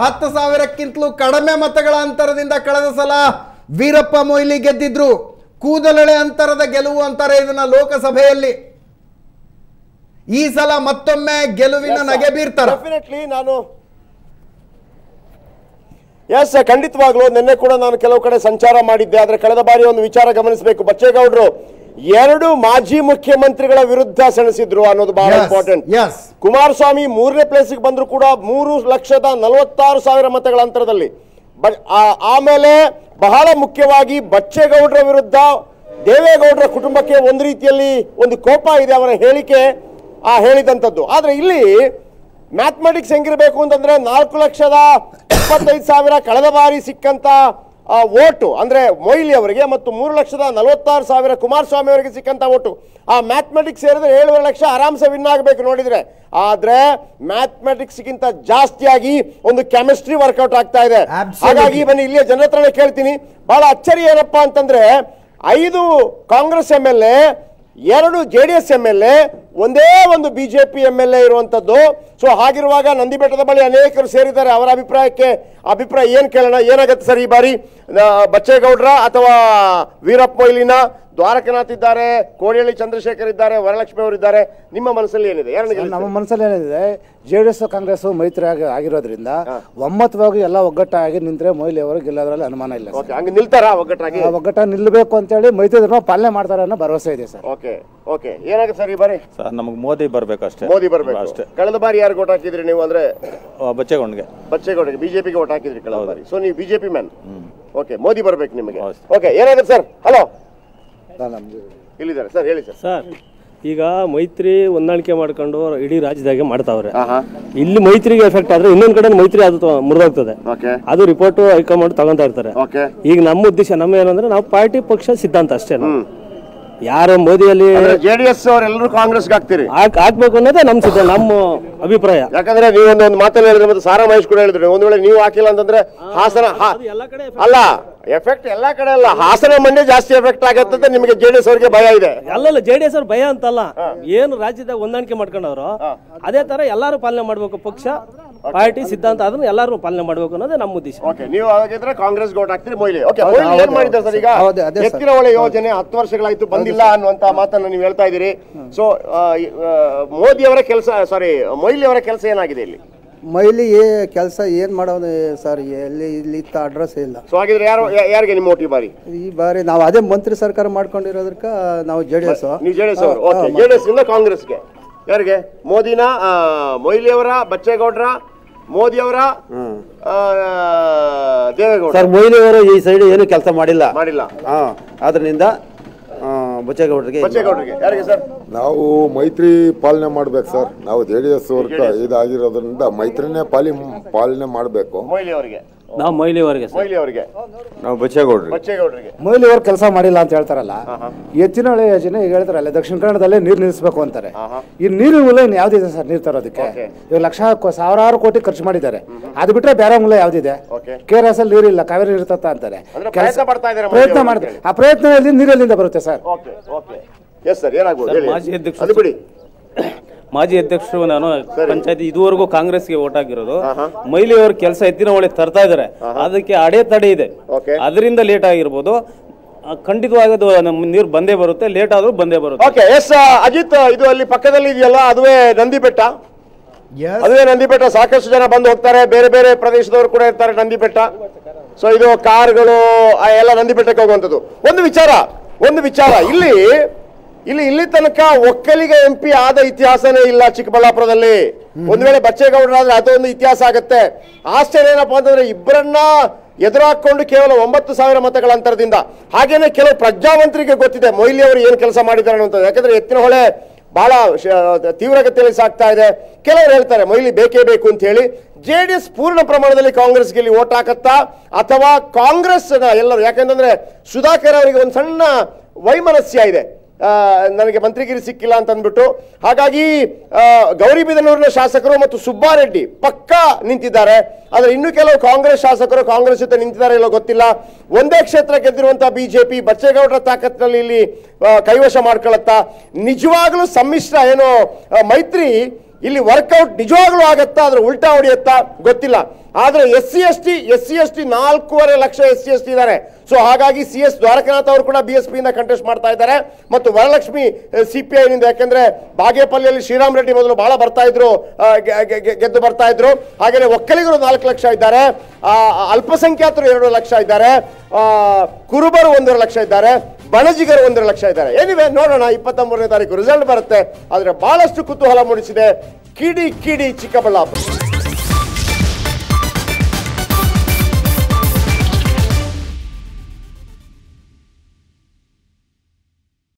ಹತ್ತು ಸಾವಿರಕ್ಕಿಂತಲೂ ಕಡಿಮೆ ಮತಗಳ ಅಂತರದಿಂದ ಕಳೆದ ಸಲ ವೀರಪ್ಪ ಮೊಯ್ಲಿ ಗೆದ್ದಿದ್ರು. ಕೂದಲೆಳೆ ಅಂತರದ ಗೆಲುವು ಅಂತಾರೆ ಇದನ್ನ ಲೋಕಸಭೆಯಲ್ಲಿ. ಈ ಸಲ ಮತ್ತೊಮ್ಮೆ ಗೆಲುವಿನ ನಗೆ ಬೀರ್ತಾರೆಟ್ಲಿ ಡೆಫಿನೆಟ್ಲಿ ನಾನು ಎಸ್ ಖಂಡಿತವಾಗ್ಲು ನಿನ್ನೆ ಕೂಡ ನಾನು ಕೆಲವು ಕಡೆ ಸಂಚಾರ ಮಾಡಿದ್ದೆ ಆದ್ರೆ ಕಳೆದ ಬಾರಿ ಒಂದು ವಿಚಾರ ಗಮನಿಸಬೇಕು. ಬಚ್ಚೇಗೌಡರು ಎರಡು ಮಾಜಿ ಮುಖ್ಯಮಂತ್ರಿಗಳ ವಿರುದ್ಧ ಸೆಣಸಿದ್ರು ಅನ್ನೋದು ಬಹಳ ಇಂಪಾರ್ಟೆಂಟ್. ಕುಮಾರಸ್ವಾಮಿ ಮೂರನೇ ಪ್ಲೇಸಿಗೆ ಬಂದ್ರು ಕೂಡ ಮೂರು ಲಕ್ಷದ ನಲವತ್ತಾರು ಸಾವಿರ ಮತಗಳ ಅಂತರದಲ್ಲಿ. ಬ- ಆ- ಆಮೇಲೆ ಬಹಳ ಮುಖ್ಯವಾಗಿ ಬಚ್ಚೇಗೌಡರ ವಿರುದ್ಧ ದೇವೇಗೌಡರ ಕುಟುಂಬಕ್ಕೆ ಒಂದು ರೀತಿಯಲ್ಲಿ ಒಂದು ಕೋಪ ಇದೆ ಅವರ ಹೇಳಿಕೆ ಆ ಹೇಳಿದಂಥದ್ದು. ಆದರೆ ಇಲ್ಲಿ ಮ್ಯಾಥಮೆಟಿಕ್ಸ್ ಹೆಂಗಿರಬೇಕು ಅಂತಂದ್ರೆ ನಾಲ್ಕು ಲಕ್ಷದ ಇಪ್ಪತ್ತೈದು ಸಾವಿರ ಕಳೆದ ಬಾರಿ ಸಿಕ್ಕಂತ ಓಟು ಅಂದ್ರೆ ಮೊಯ್ಲಿ ಅವರಿಗೆ ಮತ್ತು ಮೂರು ಲಕ್ಷದ ನಲವತ್ತಾರು ಸಾವಿರ ಕುಮಾರಸ್ವಾಮಿ ಅವರಿಗೆ ಸಿಕ್ಕಂತ ಓಟು ಆ ಮ್ಯಾಥಮೆಟಿಕ್ಸ್ ಸೇರಿದ್ರೆ ಏಳುವರೆ ಲಕ್ಷ ಆರಾಮ್ಸೆ ವಿನ್ ಆಗಬೇಕು ನೋಡಿದ್ರೆ. ಆದ್ರೆ ಮ್ಯಾಥ್ಮೆಟಿಕ್ಸ್ಗಿಂತ ಜಾಸ್ತಿಯಾಗಿ ಒಂದು ಕೆಮಿಸ್ಟ್ರಿ ವರ್ಕೌಟ್ ಆಗ್ತಾ ಇದೆ. ಹಾಗಾಗಿ ಬನ್ನಿ ಇಲ್ಲಿಯ ಜನರ ಹತ್ರನೇ ಕೇಳ್ತೀನಿ. ಬಹಳ ಅಚ್ಚರಿ ಏನಪ್ಪ ಅಂತಂದ್ರೆ ಐದು ಕಾಂಗ್ರೆಸ್ ಎಂ ಎಲ್ ಎ ಎರಡು J D S M L A ಒಂದೇ ಒಂದು B J P M L A ಇರುವಂತದ್ದು. ಸೊ ಹಾಗಿರುವಾಗ ನಂದಿ ಬೆಟ್ಟದ ಬಳಿ ಅನೇಕರು ಸೇರಿದ್ದಾರೆ. ಅವರ ಅಭಿಪ್ರಾಯಕ್ಕೆ ಅಭಿಪ್ರಾಯ ಏನು ಕೇಳೋಣ? ಏನಾಗುತ್ತೆ ಸರ್ ಈ ಬಾರಿ? ಬಚ್ಚೇಗೌಡ್ರ ಅಥವಾ ವೀರಪ್ಪ ಮೊಯ್ಲಿನ? ದ್ವಾರಕನಾಥ್ ಇದ್ದಾರೆ ಕೋಡಿಹಳ್ಳಿ ಚಂದ್ರಶೇಖರ್ ಇದ್ದಾರೆ ವರಲಕ್ಷ್ಮಿ ಅವರು ಇದ್ದಾರೆ. ನಿಮ್ಮ ಮನಸ್ಸಲ್ಲಿ ಏನಿದೆ? ನಮ್ಮ ಮನಸ್ಸಲ್ಲಿ ಏನಿದೆ? ಜೆ ಡಿ ಎಸ್ ಕಾಂಗ್ರೆಸ್ ಮೈತ್ರಿ ಆಗಿ ಆಗಿರೋದ್ರಿಂದ ಒಮ್ಮತವಾಗಿ ಎಲ್ಲ ಒಗ್ಗಟ್ಟಾಗಿ ನಿಂತರೆ ಮೊಯ್ಲಿ ಅವರು ಗೆಲ್ಲೋದ್ರಲ್ಲಿ ಅನುಮಾನ ಇಲ್ಲ ಓಕೆ ಹಂಗೆ ನಿಲ್ತಾರ ಒಗ್ಗಟ್ಟಾಗಿ? ಒಗ್ಗಟ್ಟ ನಿಲ್ಲಬೇಕು ಅಂತೇಳಿ ಮೈತ್ರಿ ಧರ್ಮ ಪಾಲನೆ ಮಾಡ್ತಾರೆ ಅನ್ನೋ ಭರವಸೆ ಇದೆ ಸರ್. ಓಕೆ ಓಕೆ ಏನಾಗುತ್ತೆ ಸರ್ ಈ ಬಾರಿ? ಸರ್ ನಮಗೆ ಮೋದಿ ಬರ್ಬೇಕಷ್ಟೇ ಮೋದಿ ಬರಬೇಕು. ಅಷ್ಟೇ. ಕಳೆದ ಬಾರಿ ಯಾರು ಓಟ್ ಹಾಕಿದ್ರಿ ನೀವು ಅಂದ್ರೆ? ಬಚ್ಚೆಗೊಂಡಿಗೆ. ಬಚ್ಚೆಗೊಂಡಿಗೆ ಬಿಜೆಪಿಗೆ ಓಟ್ ಹಾಕಿದ್ರಿ ಕಳೆದ ಬಾರಿ. ಸೊ ನೀವು ಬಿಜೆಪಿ ಮ್ಯಾನ್. ಓಕೆ ಮೋದಿ ಬರಬೇಕು ನಿಮಗೆ. ಓಕೆ ಏನಾಗುತ್ತೆ ಸರ್? ಹಲೋ ನಮ್ಗೆ ಇಲ್ಲಿದ್ದಾರೆ. ಸರ್ ಹೇಳಿ ಸರ್. ಸರ್ ಈಗ ಮೈತ್ರಿ ಹೊಂದಾಣಿಕೆ ಮಾಡ್ಕೊಂಡು ಇಡೀ ರಾಜ್ಯದಾಗೆ ಮಾಡ್ತಾವ್ರೆ. ಇಲ್ಲಿ ಮೈತ್ರಿಗೆ ಎಫೆಕ್ಟ್ ಆದ್ರೆ ಇನ್ನೊಂದ್ ಕಡೆ ಮೈತ್ರಿ ಅದು ಮುರಿದೋಗ್ತದೆ. ಓಕೆ ಅದು ರಿಪೋರ್ಟ್ ಹೈಕಮಾಂಡ್ ತಗೊಂತಾ ಇರ್ತಾರೆ. ಓಕೆ ಈಗ ನಮ್ಮ ಉದ್ದೇಶ ನಮ್ಮ ಏನಂದ್ರೆ ನಾವು ಪಾರ್ಟಿ ಪಕ್ಷ ಸಿದ್ಧಾಂತ ಅಷ್ಟೇ ನಾವು. ಯಾರು ಮೋದಿಯಲ್ಲಿ ಜೆ ಡಿ ಎಸ್ ಅವರೆಲ್ಲರೂ ಕಾಂಗ್ರೆಸ್ ಹಾಕ್ತೀರಿ. ಹಾಕ್ ಹಾಕ್ಬೇಕು ಅನ್ನೋದೇ ನಮ್ಮ ಸಿದ್ಧ ನಮ್ಮ ಅಭಿಪ್ರಾಯ. ಯಾಕಂದ್ರೆ ನೀವು ಒಂದು ಮಾತಲ್ಲಿ ಹೇಳಿದ್ರೆ ಮತ್ತೆ ಸಾರಾ ಮಹೇಶ್ ಕೂಡ ಹೇಳಿದ್ರು. ಒಂದ್ ವೇಳೆ ನೀವು ಹಾಕಿಲ್ಲ ಅಂತಂದ್ರೆ ಹಾಸನ ಹಾ- ಎಲ್ಲ ಕಡೆ ಅಲ್ಲ ಎಫೆಕ್ಟ್ ಎಲ್ಲಾ ಕಡೆ ಅಲ್ಲ. ಹಾಸನ ಮಂಡ್ಯ ಜಾಸ್ತಿ ಎಫೆಕ್ಟ್ ಆಗತ್ತೆ ನಿಮಗೆ ಜೆ ಡಿ ಎಸ್ ಅವರಿಗೆ ಭಯ ಇದೆ. ಅಲ್ಲಲ್ಲ ಜೆ ಡಿ ಎಸ್ ಅವ್ರ ಭಯ ಅಂತಲ್ಲ. ಏನು ರಾಜ್ಯದಾಗ ಹೊಂದಾಣಿಕೆ ಮಾಡ್ಕೊಂಡವ್ರು ಅದೇ ತರ ಎಲ್ಲಾರು ಪಾಲನೆ ಮಾಡ್ಬೇಕು ಪಕ್ಷ. ಪಾರ್ಟಿ ಸಿದ್ಧಾಂತ ಅದನ್ನ ಎಲ್ಲರೂ ಪಾಲನೆ ಮಾಡಬೇಕು ಅನ್ನೋದೇ ನಮ್ಮ ಉದ್ದೇಶ. ಓಕೆ ನೀವು ಹಾಗಿದ್ರೆ ಕಾಂಗ್ರೆಸ್ ಗೋಟ್ ಹಾಕ್ತೀರಿ ಮೊಯ್ಲಿ. ಓಕೆ ಮೊಯ್ಲಿ ಏನ್ ಮಾಡಿದ್ದಾರೆ ಸರ್ ಈಗ. ಎತ್ತಿನ ಹೊಳೆ ಯೋಜನೆ ಹತ್ತು ವರ್ಷಗಳಾಯ್ತು ಬಂದಿಲ್ಲ ಅನ್ನುವಂತ ಮಾತನ್ನ ನೀವು ಹೇಳ್ತಾ ಇದ್ದೀರಿ. ಸೊ ಮೋದಿ ಅವರ ಕೆಲಸ ಸಾರಿ ಮೊಯ್ಲಿ ಅವರ ಕೆಲಸ ಏನಾಗಿದೆ ಇಲ್ಲಿ? ಮೈಲಿ ಏ ಕೆಲಸ ಏನು ಮಾಡೋದು ಸರ್ ಎಲ್ಲಿ ಇಲ್ಲಿ ಇತ್ತ ಅಡ್ರೆಸ್ ಇಲ್ಲ. ಸೊ ಹಾಗಿದ್ರೆ ಯಾರು ಯಾರಿಗೆ ನಿಮ್ಮ ಓಟಿ ಬಾರಿ? ಈ ಬಾರಿ ನಾವು ಅದೇ ಮಂತ್ರಿ ಸರ್ಕಾರ ಮಾಡ್ಕೊಂಡಿರೋದಕ್ಕ ನಾವು ಜೆ ಡಿ ಎಸ್ ನೀವು ಜೆಡಿಎಸ್ ಅವರು. ಓಕೆ ಜೆಡಿಎಸ್ ಇಂದ ಕಾಂಗ್ರೆಸ್ಗೆ. ಯಾರಿಗೆ? ಮೋದಿನ ಆ, ಮೊಯ್ಲಿ ಅವರ ಬಚ್ಚೇಗೌಡ್ರ ಮೋದಿ ಅವರ ಆ, ದೇವೇಗೌಡ. ಸರ್ ಮೊಯ್ಲಿ ಅವರು ಈ ಸೈಡ್ ಏನು ಕೆಲಸ ಮಾಡಿಲ್ಲ. ಮಾಡಿಲ್ಲ. ಹಾ ಅದರಿಂದ ಬಚ್ಚೇಗೌಡರಿಗೆ ಬಚ್ಚೇಗೌಡರಿಗೆ. ಯಾರಿಗೆ ಸರ್? ನಾವು ಮೈತ್ರಿ ಪಾಲನೆ ಮಾಡ್ಬೇಕು ಸರ್. ನಾವು ಜೆ ಡಿ ಎಸ್ ವರ್ಗ ಇದಾಗಿರೋದ್ರಿಂದ ಮೈತ್ರಿನೇ ಪಾಲಿ ಪಾಲನೆ ಮಾಡಬೇಕು. ಮೊಯ್ಲಿ ಅವರಿಗೆ. ನಾವು ಮಹಿಳೆಯವರಿಗೆ ಮೊಯ್ಲಿ ಅವರಿಗೆ ನಾವು ಬಚ್ಚೇಗೌಡ್ರಿ ಬಚ್ಚೇಗೌಡರಿಗೆ. ಮೊಯ್ಲಿ ಅವರು ಕೆಲಸ ಮಾಡಿಲ್ಲ ಅಂತ ಹೇಳ್ತಾರಲ್ಲ ಹೆಚ್ಚಿನ ಹೊಳೆ ಯೋಜನೆ ಈಗ ಹೇಳ್ತಾರಲ್ಲ ದಕ್ಷಿಣ ಕನ್ನಡದಲ್ಲೇ ನೀರು ನಿಲ್ಲಿಸಬೇಕು ಅಂತಾರೆ. ಈ ನೀರಿನ ಮೂಲ ಇನ್ನು ಯಾವ್ದಿದೆ ಸರ್ ನೀರು ತರೋದಕ್ಕೆ? ಇವಾಗ ಲಕ್ಷ ಸಾವಿರಾರು ಕೋಟಿ ಖರ್ಚು ಮಾಡಿದ್ದಾರೆ. ಅದು ಬಿಟ್ರೆ ಬೇರೆ ಮೂಲ ಯಾವ್ದಿದೆ. ಕೆ ಆರ್ ಎಸ್ ಅಲ್ಲಿ ನೀರಿಲ್ಲ ಕಾವೇರಿ ನೀರು ತತ್ತ ಅಂತಾರೆ. ಕೆಲಸ ಮಾಡ್ತಾ ಪ್ರಯತ್ನ ಮಾಡ್ತಾರೆ ಇದ್ದಾರೆ ಪ್ರಯತ್ನ ಮಾಡಿದ್ರೆ ಆ ಪ್ರಯತ್ನದಲ್ಲಿ ನೀರಲ್ಲಿಂದ ಬರುತ್ತೆ sir. Okay okay. Yes sir ಏನಾಗ್ಬೋದು ಬಿಡಿ. ಮಾಜಿ ಅಧ್ಯಕ್ಷರು ನಾನು ಪಂಚಾಯತಿ ಇದುವರೆಗೂ ಕಾಂಗ್ರೆಸ್ಗೆ ಓಟ್ ಆಗಿರೋದು. ಮೈಲಿ ಅವ್ರ ಕೆಲಸ ಎತ್ತಿನ ಒಳ್ಳೆ ತರ್ತಾ ಇದಾರೆ. ಅದಕ್ಕೆ ಅಡೆತಡೆ ಇದೆ. ಅದರಿಂದ ಲೇಟ್ ಆಗಿರ್ಬೋದು. ಖಂಡಿತವಾಗಿ ಅದು ನಮ್ಮ ನೀರು ಬಂದೇ ಬರುತ್ತೆ. ಲೇಟ್ ಆದ್ರೂ ಬಂದೇ ಬರುತ್ತೆ. ಓಕೆ ಎಸ್ ಅಜಿತ್ ಇದು ಅಲ್ಲಿ ಪಕ್ಕದಲ್ಲಿ ಇದೆಯಲ್ಲ ಅದುವೇ ನಂದಿ ಬೆಟ್ಟ. ಅದುವೇ ನಂದಿ ಬೆಟ್ಟ ಸಾಕಷ್ಟು ಜನ ಬಂದು ಹೋಗ್ತಾರೆ. ಬೇರೆ ಬೇರೆ ಪ್ರದೇಶದವರು ಕೂಡ ಇರ್ತಾರೆ ನಂದಿ ಬೆಟ್ಟ ಸೊ ಇದು ಕಾರ್ಗಳು ಆ ಎಲ್ಲ ನಂದಿ ಬೆಟ್ಟಕ್ಕೆ ಹೋಗುವಂಥದ್ದು. ಒಂದು ವಿಚಾರ ಒಂದು ವಿಚಾರ. ಇಲ್ಲಿ ಇಲ್ಲಿ ಇಲ್ಲಿ ತನಕ ಒಕ್ಕಲಿಗ ಎಂ ಪಿ ಆದ ಇತಿಹಾಸನೇ ಇಲ್ಲ ಚಿಕ್ಕಬಳ್ಳಾಪುರದಲ್ಲಿ. ಒಂದ್ ವೇಳೆ ಬಚ್ಚೇಗೌಡರಾದ್ರೆ ಅದೊಂದು ಇತಿಹಾಸ ಆಗತ್ತೆ. ಆಶ್ಚರ್ಯ ಏನಪ್ಪಾ ಅಂತಂದ್ರೆ ಇಬ್ಬರನ್ನ ಎದುರಾಕೊಂಡು ಕೇವಲ ಒಂಬತ್ತು ಸಾವಿರ ಮತಗಳ ಅಂತರದಿಂದ. ಹಾಗೇನೆ ಕೆಲವು ಪ್ರಜ್ಞಾವಂತರಿಗೆ ಗೊತ್ತಿದೆ ಮೊಯ್ಲಿ ಅವರು ಏನು ಕೆಲಸ ಮಾಡಿದ್ದಾರೆ ಅನ್ನುವಂಥದ್ದು. ಯಾಕಂದ್ರೆ ಎತ್ತಿನ ಹೊಳೆ ಬಹಳ ತೀವ್ರಗತಿಯಲ್ಲಿ ಸಾಕ್ತಾ ಇದೆ. ಕೆಲವರು ಹೇಳ್ತಾರೆ ಮೊಯ್ಲಿ ಬೇಕೇ ಬೇಕು ಅಂತ ಹೇಳಿ. ಜೆ ಡಿ ಎಸ್ ಪೂರ್ಣ ಪ್ರಮಾಣದಲ್ಲಿ ಕಾಂಗ್ರೆಸ್ಗೆ ಇಲ್ಲಿ ಓಟ್ ಹಾಕತ್ತಾ ಅಥವಾ ಕಾಂಗ್ರೆಸ್ ಎಲ್ಲರೂ ಯಾಕಂತಂದ್ರೆ ಸುಧಾಕರ್ ಅವರಿಗೆ ಒಂದು ಸಣ್ಣ ವೈಮನಸ್ಯ ಇದೆ. ನನಗೆ ಮಂತ್ರಿಗಿರಿ ಸಿಕ್ಕಿಲ್ಲ ಅಂತ ಅಂದ್ಬಿಟ್ಟು ಹಾಗಾಗಿ ಗೌರಿಬಿದನೂರಿನ ಶಾಸಕರು ಮತ್ತು ಸುಬ್ಬಾರೆಡ್ಡಿ ಪಕ್ಕಾ ನಿಂತಿದ್ದಾರೆ. ಆದರೆ ಇನ್ನು ಕೆಲವು ಕಾಂಗ್ರೆಸ್ ಶಾಸಕರು ಕಾಂಗ್ರೆಸ್ ಜೊತೆ ನಿಂತಿದ್ದಾರೆ ಇಲ್ಲೋ ಗೊತ್ತಿಲ್ಲ. ಒಂದೇ ಕ್ಷೇತ್ರ ಗೆದ್ದಿರುವಂತಹ ಬಿಜೆಪಿ ಬಚ್ಚೇಗೌಡರ ತಾಕತ್ನಲ್ಲಿ ಇಲ್ಲಿ ಕೈವಶ ಮಾಡ್ಕೊಳತ್ತಾ ನಿಜವಾಗ್ಲೂ ಸಮ್ಮಿಶ್ರ ಏನು ಮೈತ್ರಿ ಇಲ್ಲಿ ವರ್ಕೌಟ್ ನಿಜವಾಗ್ಲೂ ಆಗತ್ತಾ? ಅದ್ರ ಉಲ್ಟಾ ಹೊಡೆಯುತ್ತಾ? ಗೊತ್ತಿಲ್ಲ. ಆದ್ರೆ S C S T S C S T ನಾಲ್ಕೂವರೆ lakh S C S T ಇದ್ದಾರೆ. ಸೊ ಹಾಗಾಗಿ ಸಿ ಎಸ್ ದ್ವಾರಕನಾಥ್ ಅವರು ಕೂಡ ಬಿ ಎಸ್ ಪಿಯಿಂದ ಕಂಟೆಸ್ಟ್ ಮಾಡ್ತಾ ಇದ್ದಾರೆ. ಮತ್ತು ವರಲಕ್ಷ್ಮಿ ಸಿ ಪಿ ಐನಿಂದ ಯಾಕೆಂದ್ರೆ ಬಾಗೇಪಲ್ಲಿಯಲ್ಲಿ ಶ್ರೀರಾಮ್ ರೆಡ್ಡಿ ಮೊದಲು ಬಹಳ ಬರ್ತಾ ಇದ್ರು ಗೆದ್ದು ಬರ್ತಾ ಇದ್ರು. ಹಾಗೆಯೇ ಒಕ್ಕಲಿಗರು ನಾಲ್ಕು ಲಕ್ಷ ಇದ್ದಾರೆ. ಅಲ್ಪಸಂಖ್ಯಾತರು ಎರಡು ಲಕ್ಷ ಇದ್ದಾರೆ. ಕುರುಬರು ಒಂದೂವರೆ ಲಕ್ಷ ಇದ್ದಾರೆ. ಬಣಜಿಗರು ಒಂದರ ಲಕ್ಷ ಇದ್ದಾರೆ. ಏನಿವೆ ನೋಡೋಣ ಇಪ್ಪತ್ತ ಮೂರನೇ ತಾರೀಕು ರಿಸಲ್ಟ್ ಬರುತ್ತೆ. ಆದರೆ ಬಹಳಷ್ಟು ಕುತೂಹಲ ಮೂಡಿಸಿದೆ. ಕಿಡಿ ಕಿಡಿ ಚಿಕ್ಕಬಳ್ಳಾಪುರ.